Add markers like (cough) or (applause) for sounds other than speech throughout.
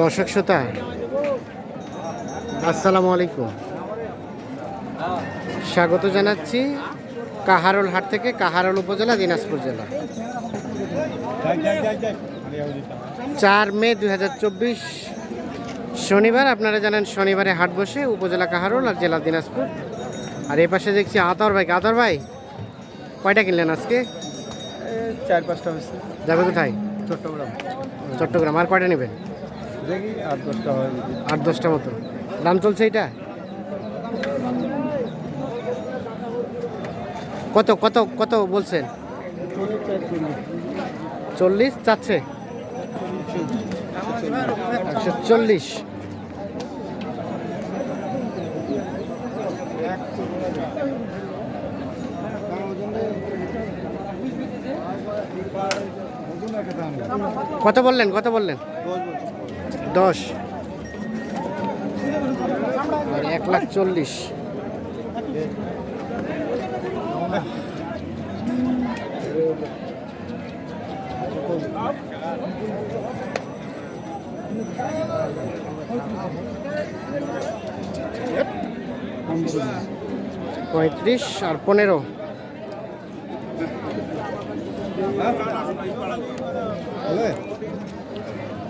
দর্শক শ্রোতা, আসসালামু আলাইকুম। স্বাগত জানাচ্ছি কাহারোল হাট থেকে, কাহারোল উপজেলা, দিনাজপুর জেলা। চার মে দু হাজার চব্বিশ, শনিবার, আপনারা জানেন শনিবারে হাট বসে উপজেলা কাহারোল আর জেলা দিনাজপুর। আর এই পাশে দেখছি আতর ভাই। আতর ভাই, কয়টা কিনলেন আজকে? চার পাঁচটা হয়েছে। যাবে কোথায়? চট্টগ্রাম। চট্টগ্রাম। আর কয়টা নেবেন? দেখি আট দশটা হয়। আট দশটা মতো। দাম চলছে এটা কত কত কত বলছেন? চল্লিশ চাচ্ছে? একশো চল্লিশ। কত বললেন কত বললেন? দশ। এক লাখ চল্লিশ। পঁয়ত্রিশ আর পনেরো।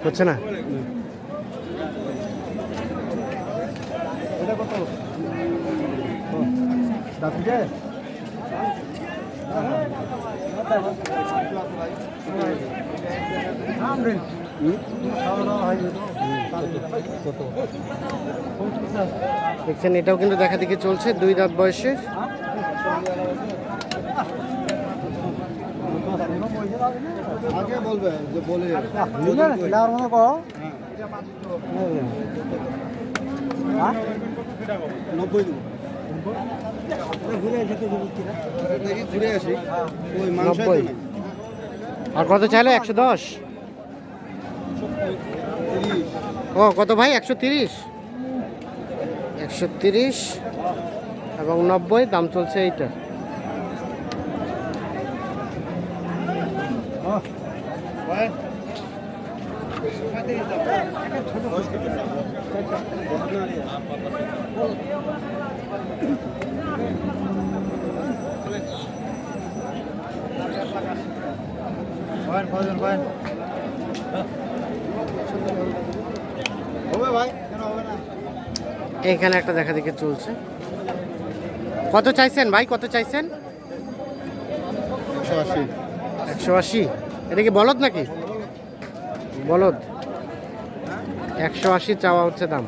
হচ্ছে না? দেখছেন এটাও কিন্তু দেখা দেখি চলছে দুই দাঁত বয়সের আগে বলবে যে বলে। মাংস আর কত চাইলো? একশো দশ? ও কত ভাই? একশো তিরিশ? একশো তিরিশ এবং নব্বই দাম চলছে এইটা হবে ভাই কেন হবে না এইখানে একটা দেখা দেখি চলছে। কত চাইছেন ভাই? কত চাইছেন? একশো আশি। একশো আশি। এটা কি বলদ নাকি? বলদ। একশো আশি চাওয়া হচ্ছে দাম।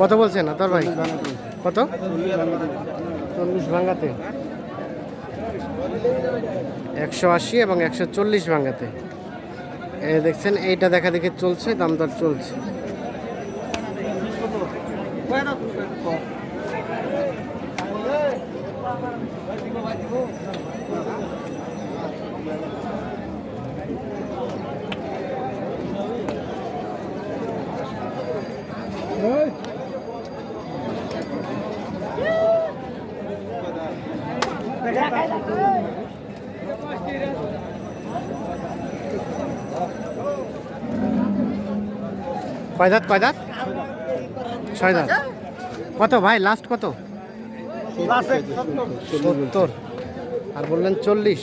কত বলছেন আতর ভাই? কত? চল্লিশ ভাঙ্গাতে একশো আশি এবং একশো চল্লিশ ভাঙ্গাতে দেখছেন, এইটা দেখা দেখে চলছে, দাম দর চলছে। কয় দাঁত কয় কত ভাই লাস্ট কত? সত্তর। আর বললেন চল্লিশ।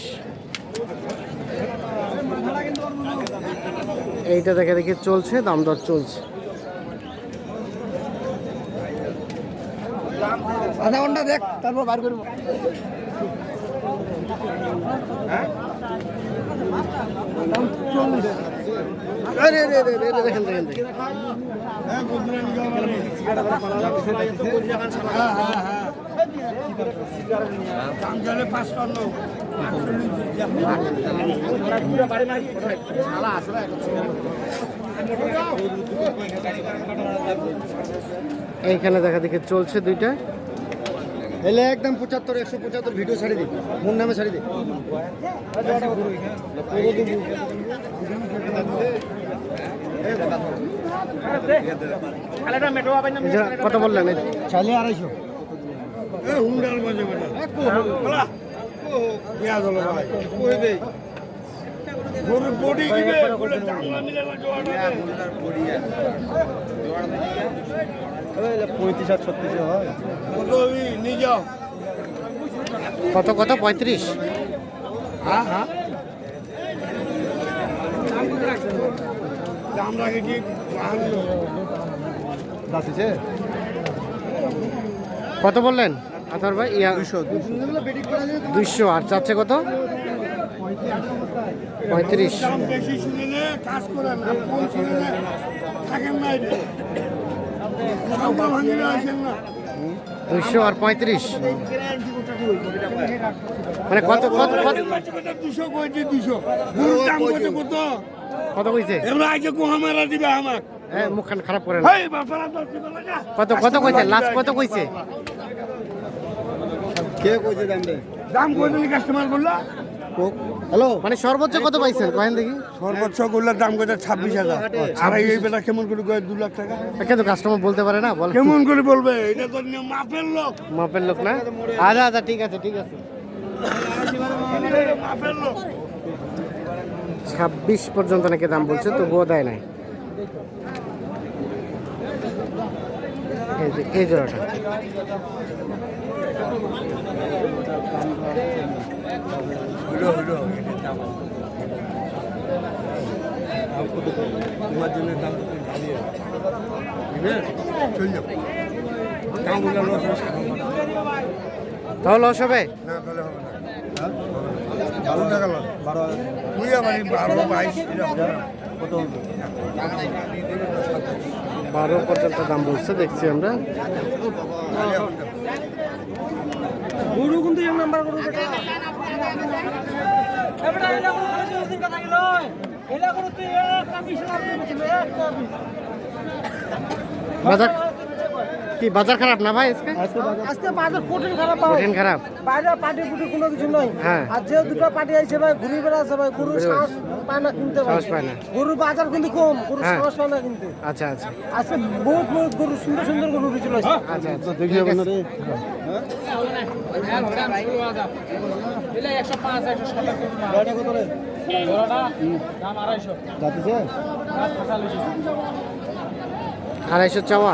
এইটা দেখে দেখে চলছে, দাম দর চলছে। আধা ঘণ্টা দেখ, তারপর বার করব আরে, আরে, আরে, আরে, আরে, দেখেন দেখেন দেখেন এইখানে দেখা দেখে চলছে দুইটা। এলে একদম পঁচাত্তর একশো পঁচাত্তর ভিডিও ছাড়ি দিই মোর নামে ছাড়ি দিই কত বললেন চাইলে আড়াইশো। গরুর বডি কিনে জোয়াটা পঁয়ত্রিশ আর ছত্রিশ হয়। কত কত? পঁয়ত্রিশ। হ্যাঁ? হ্যাঁ। কত বললেন? আতর ভাই ইয়া দুশো দুইশো। আর চাচ্ছে কত? পঁয়ত্রিশ। থাকেন না দুইশো আর পঁয়ত্রিশ। মানে কত কত কত দুশো কইছে দুশো। দাম কত কত? কত কইছে? এবার আইছে কোহামারা দিবে আমাক। হ্যাঁ মুখখান খারাপ করে কত কত কইছে? লাস্ট কত কইছে? কে কইছে দাম দাম কই দিলি কাস্টমার বললা? হ্যালো? মানে সর্বোচ্চ কত পাইছেন? কহেন দেখি। সর্বোচ্চ গোল্লার দাম কত ছাব্বিশ হাজার। আর এই বেটা কেমন করে কয় দু লাখ টাকা? কিন্তু কাস্টমার বলতে পারে না বল। কেমন করে বলবে? এটা তো মাপের লোক। মাপের লোক না? আচ্ছা আচ্ছা ঠিক আছে ঠিক আছে। মাপের লোক। ছাব্বিশ পর্যন্ত নাকি দাম বলছে তবুও দেয় নাই। এই জোড়াটা। তোমার জন্য দাম চল যাও বললে লস হবে? না, তাহলে হবে না। বারো টাকা লস বারো তুই এই বারো বাইশ কত বারো পর্যন্ত দাম বলছে দেখছি আমরা। গরু কিন্তু এক নাম্বার গরু। বাজার কি বাজার খারাপ না ভাই আজকে? আজকে বাজার কঠিন খারাপ কঠিন খারাপ। বাইরে পার্টি পুটি কোনো কিছু নাই হ্যাঁ। আর যে দুটো পার্টি আইছে ভাই ঘুরে বেড়াচ্ছে ভাই গরু সাহস পায় না কিনতে সাহস পায় না। গরুর বাজার কিন্তু কম গরু হ্যাঁ। সাহস পায় না কিনতে। আচ্ছা আচ্ছা। আজকে বহুত বহুত গরু সুন্দর সুন্দর গরু বিচল আছে আচ্ছা আচ্ছা। দেখি হবে না রে গাড়িটা কত রে? দাসিছে আড়াইশো চাওয়া।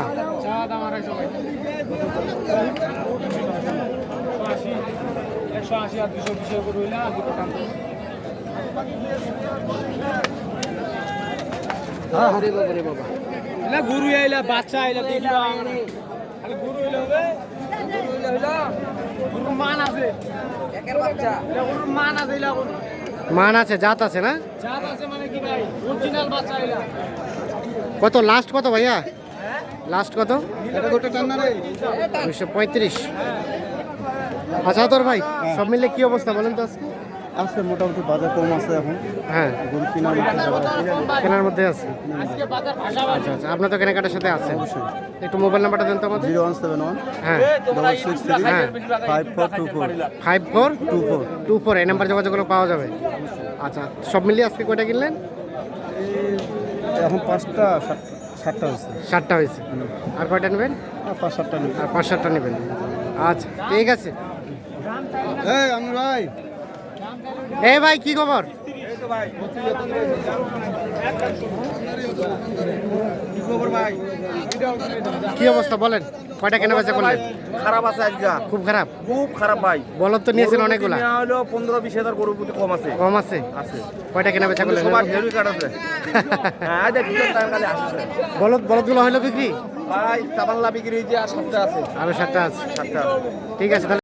আরে বাবা রে বাবা গরু আইলা বাচ্চা আইলা গরু হবে গরু হইলা মান আছে। একের বাচ্চা। গরুর মান আছে আইলা গরু। মান আছে জাত আছে না? জাত আছে মানে কি ভাই? অরিজিনাল বাচ্চা আইলা কত লাস্ট কত ভাইয়া? লাস্ট কত? দুশো পঁয়ত্রিশ। আচ্ছা তোর ভাই সব মিলে কি অবস্থা বলেন তো আজকে? আছে মোটামুটি বাজার কম আছে এখন। হ্যাঁ। গরু কিনা কেনার মধ্যে আছে? আজকে আচ্ছা আচ্ছা আপনার তো কেনাকাটার সাথে আছে। একটু মোবাইল নাম্বারটা দেন তো আমাদের। জিরো ওয়ান সেভেন ওয়ান হ্যাঁ। ডবল সিক্স থ্রি হ্যাঁ। Five four two four five four two four two four এই নাম্বার যোগাযোগ করলে পাওয়া যাবে। আচ্ছা সব মিলিয়ে আজকে কয়টা কিনলেন? এখন পাঁচটা সাত- সাতটা হয়েছে। সাতটা হয়েছে। আর কয়টা নেবেন? আর পাঁচ সাতটা নেই আর পাঁচ সাতটা নেবেন। আচ্ছা ঠিক আছে। ভাই। এ ভাই কি খবর? কি অবস্থা বলেন? কয়টা কেনা বেচা করলেন? খারাপ আছে আজকে খুব খারাপ? খুব খারাপ ভাই। বলদ তো নিয়েছেন অনেকগুলা। নেওয়া হলো পনেরো বিশ হাজার গরুর প্রতি কম আছে। কম আছে? আছে। কয়টা কেনা বেচা করলেন? সবার ঢেরুই কাট আছে। (laughs) হ্যাঁ দেখি কালে আসছে। বলদ বলদগুলো হইল বিক্রি? ভাই চাপাল্লা বিক্রি হয়েছে আর সাতটা আছে। আরও সাতটা আছে। সাতটা ঠিক আছে তাহলে